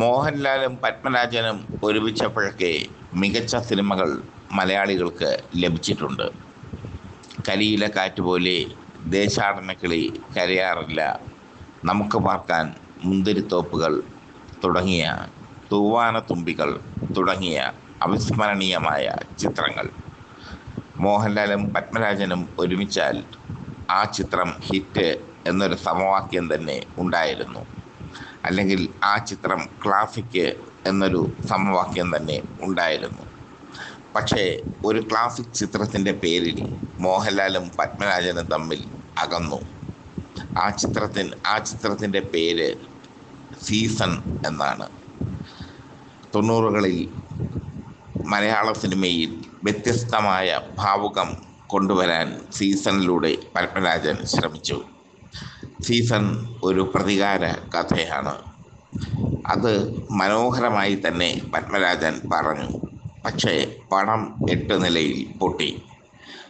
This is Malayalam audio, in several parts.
മോഹൻലാലും പത്മരാജനും ഒരുമിച്ചപ്പോഴൊക്കെ മികച്ച സിനിമകൾ മലയാളികൾക്ക് ലഭിച്ചിട്ടുണ്ട്. കരിയിലെ കാറ്റ് പോലെ ദേശാടനക്കിളി കരയാറില്ല. നമുക്ക് പാർക്കാൻ മുന്തിരിത്തോപ്പുകൾ തുടങ്ങിയ തൂവാനത്തുമ്പികൾ തുടങ്ങിയ അവിസ്മരണീയമായ ചിത്രങ്ങൾ. മോഹൻലാലും പത്മരാജനും ഒരുമിച്ചാൽ ആ ചിത്രം ഹിറ്റ് എന്നൊരു സമവാക്യം തന്നെ ഉണ്ടായിരുന്നു. അല്ലെങ്കിൽ ആ ചിത്രം ക്ലാസിക് എന്നൊരു സമവാക്യം തന്നെ ഉണ്ടായിരുന്നു. പക്ഷേ ഒരു ക്ലാസിക് ചിത്രത്തിന്റെ പേരിൽ മോഹൻലാലും പത്മരാജനും തമ്മിൽ അകന്നു. ആ ചിത്രത്തിന് ആ ചിത്രത്തിന്റെ പേര് സീസൺ എന്നാണ്. തൊണ്ണൂറുകളിൽ മലയാള സിനിമയിൽ വ്യത്യസ്തമായ ഭാവുകം കൊണ്ടുവരാൻ സീസണിലൂടെ പത്മരാജൻ ശ്രമിച്ചു. സീസൺ ഒരു പ്രതികാര കഥയാണ്. അത് മനോഹരമായി തന്നെ പത്മരാജൻ പറഞ്ഞു. പക്ഷേ പണം എട്ട് നിലയിൽ പൊട്ടി.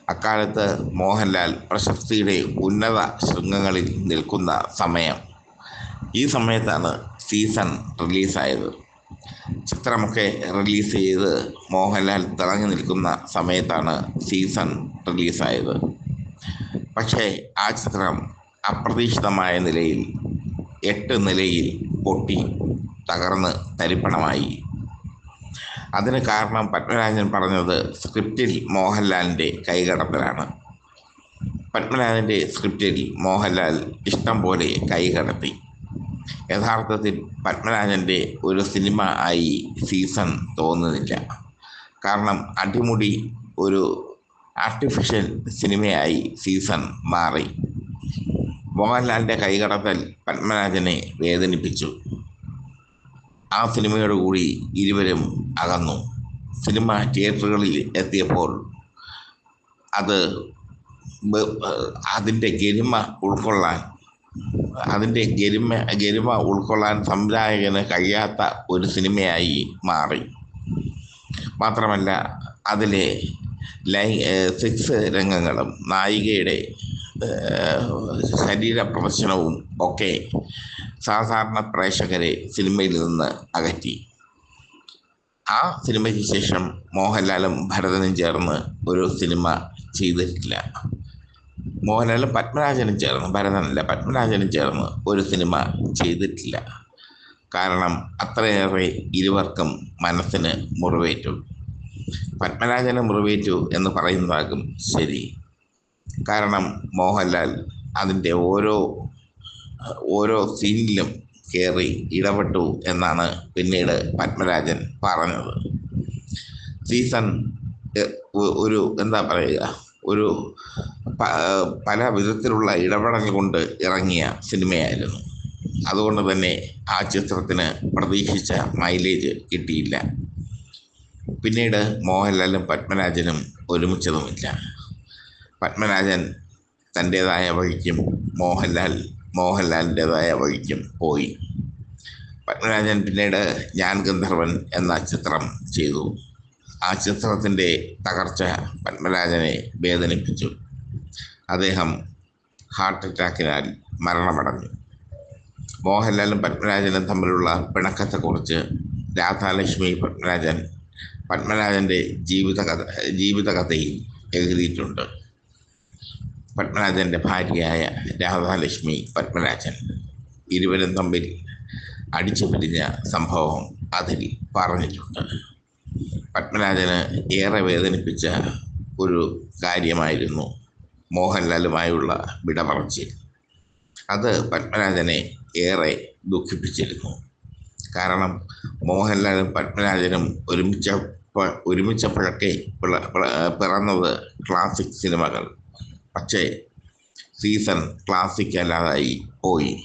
അക്കാലത്ത് മോഹൻലാൽ പ്രശസ്തിയുടെ ഉന്നത ശൃംഗങ്ങളിൽ നിൽക്കുന്ന സമയം. ഈ സമയത്താണ് സീസൺ റിലീസായത്. ചിത്രമൊക്കെ റിലീസ് ചെയ്ത് മോഹൻലാൽ തിളങ്ങി നിൽക്കുന്ന സമയത്താണ് സീസൺ റിലീസായത്. പക്ഷേ ആ ചിത്രം അപ്രതീക്ഷിതമായ നിലയിൽ എട്ട് നിലയിൽ പൊട്ടി തകർന്ന് തരിപ്പണമായി. അതിന് കാരണം പത്മരാജൻ പറഞ്ഞത് സ്ക്രിപ്റ്റിൽ മോഹൻലാലിന്റെ കൈകടത്തലാണ്. പത്മരാജന്റെ സ്ക്രിപ്റ്റിൽ മോഹൻലാൽ ഇഷ്ടം പോലെ കൈകടത്തി യഥാർത്ഥത്തിൽ പത്മരാജന്റെ ഒരു സിനിമ ആയി സീസൺ തോന്നുന്നില്ല. കാരണം അടിമുടി ഒരു ആർട്ടിഫിഷ്യൽ സിനിമയായി സീസൺ മാറി. മോഹൻലാലിന്റെ കൈകടത്തൽ പത്മരാജനെ വേദനിപ്പിച്ചു. ആ സിനിമയോട് കൂടി ഇരുവരും അകന്നു. സിനിമ തിയേറ്ററുകളിൽ എത്തിയപ്പോൾ അത് അതിന്റെ ഗരിമ ഉൾക്കൊള്ളാൻ അതിന്റെ ഗരിമ ഗരിമ ഉൾക്കൊള്ളാൻ സംവിധായകന് കഴിയാത്ത ഒരു സിനിമയായി മാറി. മാത്രമല്ല അതിലെ ലൈ സെക്സ് രംഗങ്ങളും നായികയുടെ ശരീര പ്രദർശനവും ഒക്കെ സാധാരണ പ്രേക്ഷകരെ സിനിമയിൽ നിന്ന് അകറ്റി. ആ സിനിമയ്ക്ക് ശേഷം മോഹൻലാലും ഭരതനും ചേർന്ന് ഒരു സിനിമ ചെയ്തിട്ടില്ല. മോഹൻലാലും പത്മരാജനും ചേർന്ന് ഭരതനല്ല പത്മരാജനും ചേർന്ന് ഒരു സിനിമ ചെയ്തിട്ടില്ല. കാരണം അത്രയേറെ ഇരുവർക്കും മനസ്സിന് മുറിവേറ്റു. പത്മരാജന് മുറിവേറ്റു എന്ന് പറയുന്നതാകും ശരി. കാരണം മോഹൻലാൽ അതിന്റെ ഓരോ ഓരോ സീനിലും കയറി ഇടപെട്ടു എന്നാണ് പിന്നീട് പത്മരാജൻ പറഞ്ഞത്. സീസൺ ഒരു എന്താ പറയുക ഒരു പല വിധത്തിലുള്ള ഇടപെടൽ കൊണ്ട് ഇറങ്ങിയ സിനിമയായിരുന്നു. അതുകൊണ്ട് തന്നെ ആ ചിത്രത്തിന് പ്രതീക്ഷിച്ച മൈലേജ് കിട്ടിയില്ല. പിന്നീട് മോഹൻലാലും പത്മരാജനും ഒരുമിച്ചതുമില്ല. പത്മരാജൻ തന്റേതായ വഴിക്കും മോഹൻലാൽ മോഹൻലാലിന്റെതായ വഴിക്കും പോയി. പത്മരാജൻ പിന്നീട് ഞാൻ ഗന്ധർവൻ എന്ന ചിത്രം ചെയ്തു. ആ ചിത്രത്തിന്റെ തകർച്ച പത്മരാജനെ വേദനിപ്പിച്ചു. അദ്ദേഹം ഹാർട്ട് അറ്റാക്കിനാൽ മരണമടഞ്ഞു. മോഹൻലാലും പത്മരാജനും തമ്മിലുള്ള പിണക്കത്തെക്കുറിച്ച് രാധാലക്ഷ്മി പത്മരാജൻ പത്മരാജന്റെ ജീവിതകഥ ജീവിതകഥയിൽ എഴുതിയിട്ടുണ്ട്. പത്മരാജന്റെ ഭാര്യയായ രാധാലക്ഷ്മി പത്മരാജൻ ഇരുവരും തമ്മിൽ അടിച്ചു പിരിഞ്ഞ സംഭവം അതിൽ പറഞ്ഞിട്ടുണ്ട്. പത്മരാജന് ഏറെ വേദനിപ്പിച്ച ഒരു കാര്യമായിരുന്നു മോഹൻലാലുമായുള്ള വിടപറച്ചിൽ അത് പത്മരാജനെ ഏറെ ദുഃഖിപ്പിച്ചിരുന്നു. കാരണം മോഹൻലാലും പത്മരാജനും ഒരുമിച്ച ഒരുമിച്ചപ്പോഴൊക്കെ പിറന്നത് ക്ലാസിക് സിനിമകൾ. പക്ഷേ സീസൺ ക്ലാസിക് അല്ലാതായി പോയി.